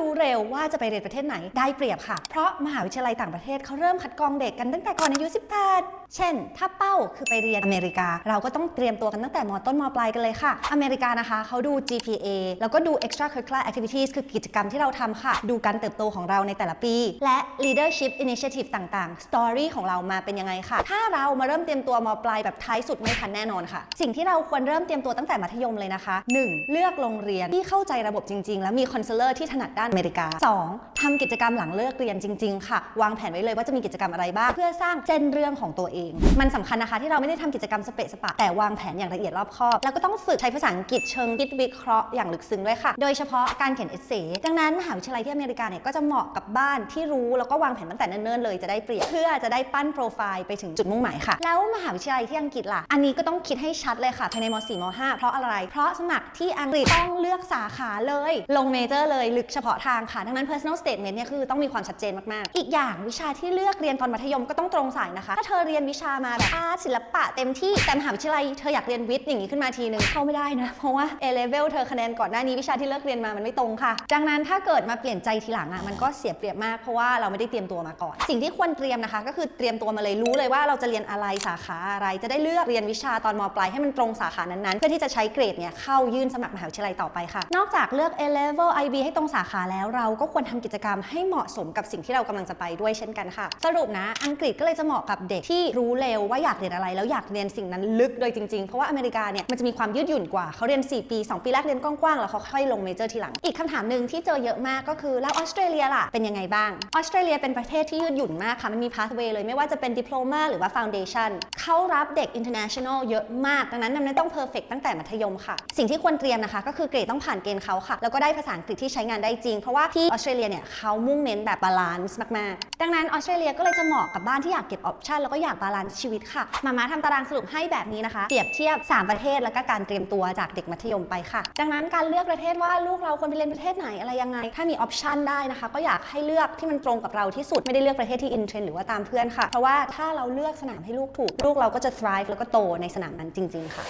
รู้เร็วว่าจะไปเรียนประเทศไหนได้เปรียบค่ะ เพราะมหาวิทยาลัยต่างประเทศเขาเริ่มคัดกรองเด็กกันตั้งแต่ก่อนอายุ 18 เช่น ถ้าเป้าคือไปเรียนอเมริกา เราก็ต้องเตรียมตัวกันตั้งแต่มต้นมปลายกันเลยค่ะ อเมริกานะคะเขาดู GPA แล้วก็ดู extracurricular activities คือกิจกรรมที่เราทำค่ะ ดูการเติบโตของเราในแต่ละปี และ leadership initiative ต่างๆ story ของเรามาเป็นยังไงค่ะ ถ้าเรามาเริ่มเตรียมตัวมปลายแบบท้ายสุดไม่ทันแน่นอนค่ะ สิ่งที่เราควรเริ่มเตรียมตัวตั้งแต่มัธยมเลยนะคะ 1. เลือกโรงเรียนที่เข้าใจระบบจริง ๆ และมีคอนเซลเลอร์ที่ถนัดด้านอเมริกา 2. ทำกิจกรรมหลังเลิกเรียนจริง ๆ ค่ะ วางแผนไว้เลยว่าจะมีกิจกรรมอะไรบ้าง เพื่อสร้างเส้นเรื่องของตัวเอง มันสำคัญนะคะที่เราไม่ได้ทำกิจกรรมสเปะสปะแต่วางแผนอย่างละเอียดรอบคอบ แล้วก็ต้องฝึกใช้ภาษาอังกฤษเชิงคิดวิเคราะห์อย่างลึกซึ้งด้วยค่ะ โดยเฉพาะการเขียนเอเซดังนั้นมหาวิทยาลัยที่อเมริกาเนี่ยก็จะเหมาะกับบ้านที่รู้แล้วก็วางแผนตั้งแต่เนิ่นๆเลยจะได้เปรียบเพื่อจะได้ปั้นโปรไฟล์ไปถึงจุดมุ่งหมายค่ะ แล้วมหาวิทยาลัยที่อังกฤษล่ะอันนี้ก็ต้องคิดให้ชัดเลยค่ะภายในม .4 ม .5 เพราะอะไร เพราะสมัครที่อังกฤษต้องเลือกสาขาเลย ลงเมเจอร์เลยลึกเฉพาะทางค่ะ ดังนั้น personal statement เนี่ยคือต้องมีความชัดเจนมาก ๆ อีกอย่างวิชาที่เลือกเรียนตอนมัธยมก็ต้องตรงสายนะคะ ถ้าเธอเรียนวิชามาแบบอาร์ตศิลปะเต็มที่แต่มหาวิทยาลัยเธออยากเรียนวิทย์อย่างนี้ขึ้นมาทีนึงเข้าไม่ได้นะ เพราะว่า A level เธอคะแนนก่อนหน้านี้วิชาที่เลิกเรียนมามันไม่ตรงค่ะ ดังนั้นถ้าเกิดมาเปลี่ยนใจทีหลังอะมันก็เสียเปรียบมากเพราะว่าเราไม่ได้เตรียมตัวมาก่อน สิ่งที่ควรเตรียมนะคะ ก็คือเตรียมตัวมาเลยรู้เลยว่าเราจะเรียนอะไรสาขาอะไร จะได้เลือกเรียนวิชาตอนมปลายให้มันตรงสาขานั้นๆ เพื่อที่จะใช้เกรดเนี่ยเข้ายื่นสมัครมหาวิทยาลัยต่อไปค่ะ นอกจากเลือก A level IB ให้ตรงสาขาแล้วเราก็ควรทำกิจกรรมให้เหมาะสมกับสิ่งที่เรากำลังจะไปด้วยเช่นกันค่ะ สรุปนะ อังกฤษก็เลยจะเหมาะกับเด็กที่รู้เร็วว่าอยากเรียนอะไร แล้วอยากเรียนสิ่งนั้นลึกโดยจริงๆ เพราะว่าอเมริกาเนี่ยมันจะมีความยืดหยุ่นกว่าเขาเรียน 4 ปี 2 ปีแรกเรียนกว้างๆแล้วเขาค่อยลงเมเจอร์ทีหลัง อีกคำถามหนึ่งที่เจอเยอะมากก็คือแล้วออสเตรเลียล่ะเป็นยังไงบ้างออสเตรเลียเป็นประเทศที่ยืดหยุ่นมากค่ะมันมี pathway เลยไม่ว่าจะเป็นดิ p l o m a หรือว่า foundation เขารับเด็ก international เยอะมากดังนั้นมันไม่ต้อง perfect ตั้งแต่มัธยมค่ะ สิ่งที่ควรเตรียมนะคะ ก็คือเกรดต้องผ่านเกณฑ์เขาค่ะแล้วก็ได้ภาษาอังกฤษที่ใช้งานได้จริงเพราะว่าที่ออสเตรเลียเนี่ยเขามุ่งเน้นแบบบาลานซ์มากๆ ดังนั้นออสเตรเลียก็เลยจะเหมาะกับบ้านที่อยากเก็บออปชันแล้วก็อยากบาลานซ์ชีวิตค่ะ มาม่าทำตารางสรุปให้แบบนี้นะคะเปรียบเทียบ 3 ประเทศแล้วก็การเตรียมตัวจากเด็กมัธยมไปค่ะ ดังนั้นการเลือกประเทศว่าลูกเราควรไปเรียนประเทศไหนอะไรยังไง ถ้ามีออปชันได้นะคะ ก็อยากให้เลือกที่มันตรงกับเราที่สุดไม่ได้เลือกประเทศที่อินเทรนหรือว่าตามเพื่อนค่ะเพราะว่าถ้าเราเลือกสนามให้ลูกถูก ลูกเราก็จะ thrive แล้วก็โตในสนามนั้นจริง ๆ ค่ะ